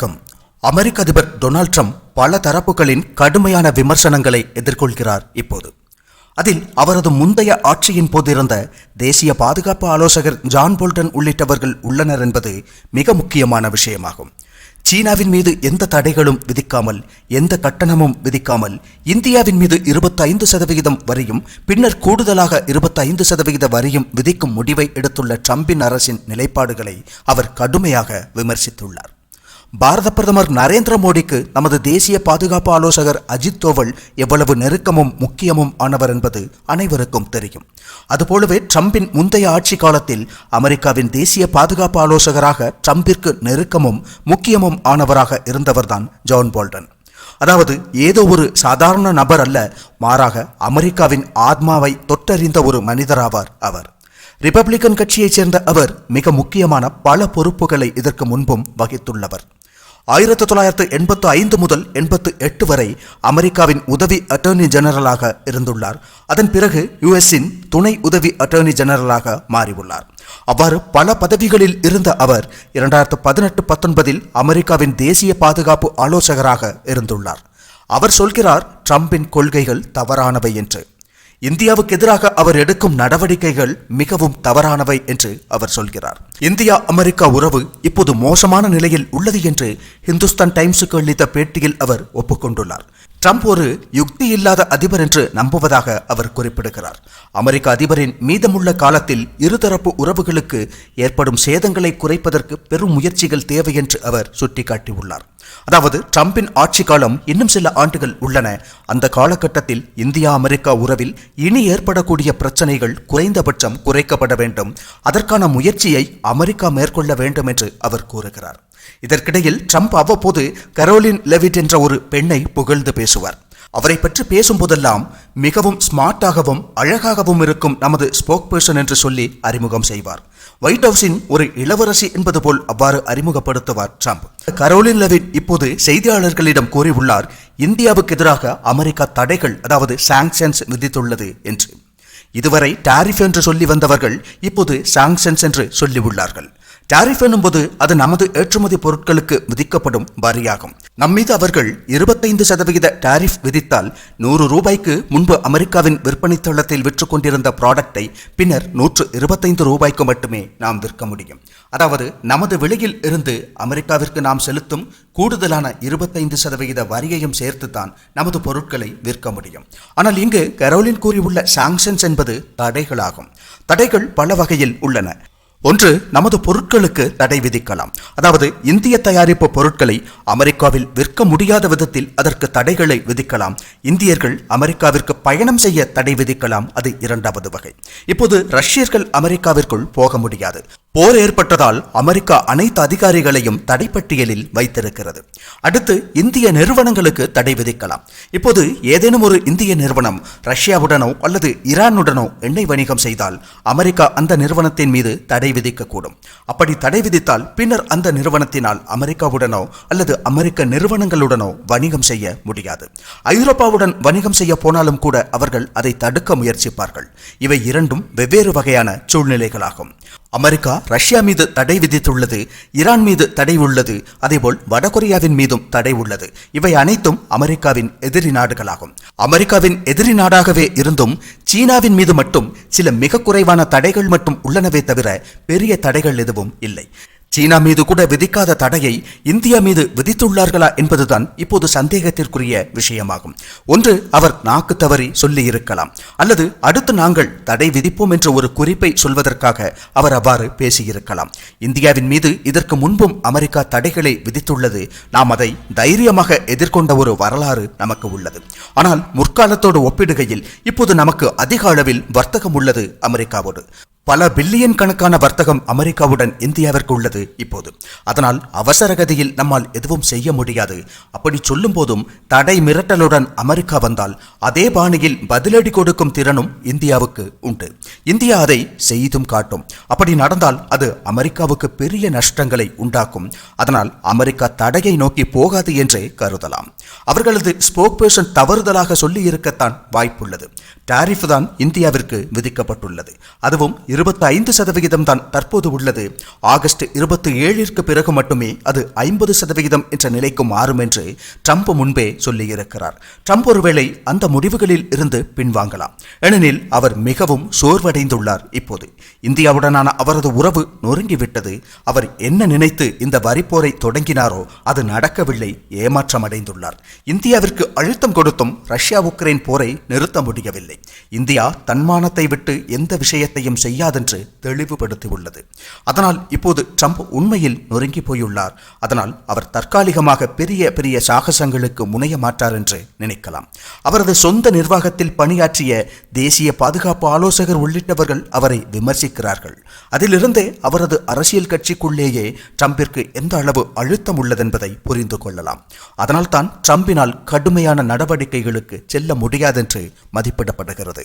வணக்கம். அமெரிக்க அதிபர் Donald Trump பல தரப்புகளின் கடுமையான விமர்சனங்களை எதிர்கொள்கிறார் இப்போது. அதில் அவரது முந்தைய ஆட்சியின் போதிருந்த தேசிய பாதுகாப்பு ஆலோசகர் ஜான் போல்டன் உள்ளிட்டவர்கள் உள்ளனர் என்பது மிக முக்கியமான விஷயமாகும். சீனாவின் மீது எந்த தடைகளும் விதிக்காமல் எந்த கட்டணமும் விதிக்காமல் இந்தியாவின் மீது 25% சதவிகிதம் வரியும் பின்னர் கூடுதலாக 25% சதவிகித வரியும் விதிக்கும் முடிவை எடுத்துள்ள ட்ரம்பின் அரசின் நிலைப்பாடுகளை அவர் கடுமையாக விமர்சித்துள்ளார். பாரத பிரதமர் நரேந்திர மோடிக்கு நமது தேசிய பாதுகாப்பு ஆலோசகர் அஜித் தோவல் எவ்வளவு நெருக்கமும் முக்கியமும் ஆனவர் என்பது அனைவருக்கும் தெரியும். அதுபோலவே ட்ரம்பின் முந்தைய ஆட்சி காலத்தில் அமெரிக்காவின் தேசிய பாதுகாப்பு ஆலோசகராக ட்ரம்பிற்கு நெருக்கமும் முக்கியமும் ஆனவராக இருந்தவர்தான் ஜான் போல்டன். அதாவது ஏதோ ஒரு சாதாரண நபர் அல்ல மாறாக அமெரிக்காவின் ஆத்மாவை தொட்டறிந்த ஒரு மனிதராவார் அவர். ரிபப்ளிகன் கட்சியைச் சேர்ந்த அவர் மிக முக்கியமான பல பொறுப்புகளை இதற்கு முன்பும் வகித்துள்ளவர். ஆயிரத்தி தொள்ளாயிரத்து எண்பத்து ஐந்து முதல் எண்பத்து எட்டு வரை அமெரிக்காவின் உதவி அட்டர்னி ஜெனரலாக இருந்துள்ளார். அதன் பிறகு யுஎஸ்ஸின் துணை உதவி அட்டர்னி ஜெனரலாக மாறியுள்ளார். அவ்வாறு பல பதவிகளில் இருந்த அவர் இரண்டாயிரத்து பதினெட்டு பத்தொன்பதில் அமெரிக்காவின் தேசிய பாதுகாப்பு ஆலோசகராக இருந்துள்ளார். அவர் சொல்கிறார் ட்ரம்பின் கொள்கைகள் தவறானவை என்று. இந்தியாவுக்கு எதிராக அவர் எடுக்கும் நடவடிக்கைகள் மிகவும் தவறானவை என்று அவர் சொல்கிறார். இந்தியா அமெரிக்கா உறவு இப்போது மோசமான நிலையில் உள்ளது என்று ஹிந்துஸ்தான் டைம்ஸுக்கு அளித்த பேட்டியில் அவர் ஒப்புக்கொண்டுள்ளார். ட்ரம்ப் ஒரு யுக்தி இல்லாத அதிபர் என்று நம்புவதாக அவர் குறிப்பிடுகிறார். அமெரிக்க அதிபரின் மீதமுள்ள காலத்தில் இருதரப்பு உறவுகளுக்கு ஏற்படும் சேதங்களை குறைப்பதற்கு பெரும் முயற்சிகள் தேவை என்று அவர் சுட்டிக்காட்டியுள்ளார். அதாவது ட்ரம்பின் ஆட்சி காலம் இன்னும் சில ஆண்டுகள் உள்ளன. அந்த காலகட்டத்தில் இந்தியா அமெரிக்கா உறவில் இனி ஏற்படக்கூடிய பிரச்சனைகள் குறைந்தபட்சம் குறைக்கப்பட வேண்டும். அதற்கான முயற்சியை அமெரிக்கா மேற்கொள்ள வேண்டும் என்று அவர் கூறுகிறார். இதற்கிடையில் ட்ரம்ப் அவ்வப்போது கரோலின் லெவிட் என்ற ஒரு பெண்ணை புகழ்ந்து பேசுவார். அவரை பற்றி பேசும்போதெல்லாம் மிகவும் ஸ்மார்ட்டாகவும் அழகாகவும் இருக்கும் நமது ஸ்போக் பர்சன் என்று சொல்லி அறிமுகம் செய்வார். ஒயிட் ஹவுஸின் ஒரு இளவரசி என்பது போல் அவ்வாறு அறிமுகப்படுத்துவார் ட்ரம்ப். கரோலின் லெவின் இப்போது செய்தியாளர்களிடம் கூறியுள்ளார் இந்தியாவுக்கு எதிராக அமெரிக்கா தடைகள் அதாவது சாங்ஷன்ஸ் விதித்துள்ளது என்று. இதுவரை டாரிஃப் என்று சொல்லி வந்தவர்கள் இப்போது சாங்ஷன்ஸ் என்று சொல்லியுள்ளார்கள். டாரிஃப் எனும்போது அது நமது ஏற்றுமதி பொருட்களுக்கு விதிக்கப்படும் வரியாகும். நம்மீது அவர்கள் இருபத்தைந்து சதவிகித டாரிஃப் விதித்தால் நூறு ரூபாய்க்கு முன்பு அமெரிக்காவின் விற்பனை தளத்தில் விற்று கொண்டிருந்த ப்ராடக்டை பின்னர் நூற்று இருபத்தைந்து ரூபாய்க்கு மட்டுமே நாம் விற்க முடியும். அதாவது நமது விலையில் இருந்து அமெரிக்காவிற்கு நாம் செலுத்தும் கூடுதலான இருபத்தைந்து சதவிகித வரியையும் சேர்த்துத்தான் நமது பொருட்களை விற்க முடியும். ஆனால் இங்கு கரோலின் கூறியுள்ள சாங்ஷன்ஸ் என்பது தடைகளாகும். தடைகள் பல வகையில் உள்ளன. ஒன்று நமது பொருட்களுக்கு தடை விதிக்கலாம். அதாவது இந்திய தயாரிப்பு பொருட்களை அமெரிக்காவில் விற்க முடியாத விதத்தில் அதற்கு தடைகளை விதிக்கலாம். இந்தியர்கள் அமெரிக்காவிற்கு பயணம் செய்ய தடை விதிக்கலாம். அது இரண்டாவது வகை. இப்போது ரஷ்யர்கள் அமெரிக்காவிற்குள் போக முடியாது. போர் ஏற்பட்டதால் அமெரிக்கா அனைத்து அதிகாரிகளையும் தடைப்பட்டியலில் வைத்திருக்கிறது. அடுத்து இந்திய நிறுவனங்களுக்கு தடை விதிக்கலாம். இப்போது ஏதேனும் ஒரு இந்திய நிறுவனம் ரஷ்யாவுடனோ அல்லது ஈரானுடனோ எண்ணெய் வணிகம் செய்தால் அமெரிக்கா அந்த நிறுவனத்தின் மீது தடை விதிக்கக்கூடும். அப்படி தடை விதித்தால் பின்னர் அந்த நிறுவனத்தினால் அமெரிக்காவுடனோ அல்லது அமெரிக்க நிறுவனங்களுடனோ வணிகம் செய்ய முடியாது. ஐரோப்பாவுடன் வணிகம் செய்ய போனாலும் கூட அவர்கள் அதை தடுக்க முயற்சிப்பார்கள். இவை இரண்டும் வெவ்வேறு வகையான சூழ்நிலைகளாகும். அமெரிக்கா ரஷ்யா மீது தடை விதித்துள்ளது ஈரான் மீது தடை உள்ளது அதேபோல் வடகொரியாவின் மீதும் தடை உள்ளது. இவை அனைத்தும் அமெரிக்காவின் எதிரி நாடுகளாகும். அமெரிக்காவின் எதிரி நாடாகவே இருந்தும் சீனாவின் மீது மட்டும் சில மிக குறைவான தடைகள் மட்டும் உள்ளனவே தவிர பெரிய தடைகள் எதுவும் இல்லை. சீனா மீது கூட விதிக்காத தடையை இந்தியா மீது விதித்துள்ளார்களா என்பதுதான் இப்போது சந்தேகத்திற்குரிய விஷயமாகும். ஒன்று அவர் நாக்கு தவறி சொல்லி இருக்கலாம். அல்லது அடுத்து நாங்கள் தடை விதிப்போம் என்ற ஒரு குறிப்பை சொல்வதற்காக அவர் அவ்வாறு பேசியிருக்கலாம். இந்தியாவின் மீது இதற்கு முன்பும் அமெரிக்கா தடைகளை விதித்துள்ளது. நாம் அதை தைரியமாக எதிர்கொண்ட ஒரு வரலாறு நமக்கு உள்ளது. ஆனால் முற்காலத்தோடு ஒப்பிடுகையில் இப்போது நமக்கு அதிக அளவில் வர்த்தகம் உள்ளது அமெரிக்காவோடு. பல பில்லியன் கணக்கான வர்த்தகம் அமெரிக்காவுடன் இந்தியாவிற்கு உள்ளது இப்போது. அதனால் அவசர கதியில் நம்மால் எதுவும் செய்ய முடியாது. அப்படி சொல்லும் போதும் தடை மிரட்டலுடன் அமெரிக்கா வந்தால் அதே பாணியில் பதிலடி கொடுக்கும் திறனும் இந்தியாவுக்கு உண்டு. இந்தியா அதை செய்தும் காட்டும். அப்படி நடந்தால் அது அமெரிக்காவுக்கு பெரிய நஷ்டங்களை உண்டாக்கும். அதனால் அமெரிக்கா தடையை நோக்கி போகாது என்றே கருதலாம். அவர்களது ஸ்போக் பர்சன் தவறுதலாக சொல்லி இருக்கத்தான் வாய்ப்புள்ளது. டாரிஃப் தான் இந்தியாவிற்கு விதிக்கப்பட்டுள்ளது. அதுவும் இருபத்தி ஐந்து சதவிகிதம் தான் தற்போது உள்ளது. ஆகஸ்ட் இருபத்தி ஏழிற்கு பிறகு மட்டுமே அது ஐம்பது சதவிகிதம் என்ற நிலைக்கு மாறும் என்று ட்ரம்ப் முன்பே சொல்லியிருக்கிறார். ட்ரம்ப் ஒருவேளை அந்த முடிவுகளில் இருந்து பின்வாங்கலாம். ஏனெனில் அவர் மிகவும் சோர்வடைந்துள்ளார் இப்போது. இந்தியாவுடனான அவரது உறவு நொறுங்கிவிட்டது. அவர் என்ன நினைத்து இந்த வரிப்போரை தொடங்கினாரோ அது நடக்கவில்லை ஏமாற்றமடைந்துள்ளார். இந்தியாவிற்கு அழுத்தம் கொடுத்தும் ரஷ்யா உக்ரைன் போரை நிறுத்த முடியவில்லை. இந்தியா தன்மானத்தை விட்டு எந்த விஷயத்தையும் முடியாதென்று தெளிவுபடுத்தியுள்ளது. அதனால் இப்போது ட்ரம்ப் உண்மையில் நொறுங்கி போயுள்ளார். அதனால் அவர் தற்காலிகமாக பெரிய பெரிய சாகசங்களுக்கு முனைய மாட்டார் என்று நினைக்கலாம். அவரது சொந்த நிர்வாகத்தில் பணியாற்றிய தேசிய பாதுகாப்பு ஆலோசகர் உள்ளிட்டவர்கள் அவரை விமர்சிக்கிறார்கள். அதிலிருந்தே அவரது அரசியல் கட்சிக்குள்ளேயே ட்ரம்பிற்கு எந்த அளவு அழுத்தம் உள்ளதென்பதை புரிந்து கொள்ளலாம். அதனால்தான் ட்ரம்பினால் கடுமையான நடவடிக்கைகளுக்கு செல்ல முடியாதென்று மதிப்பிடப்படுகிறது.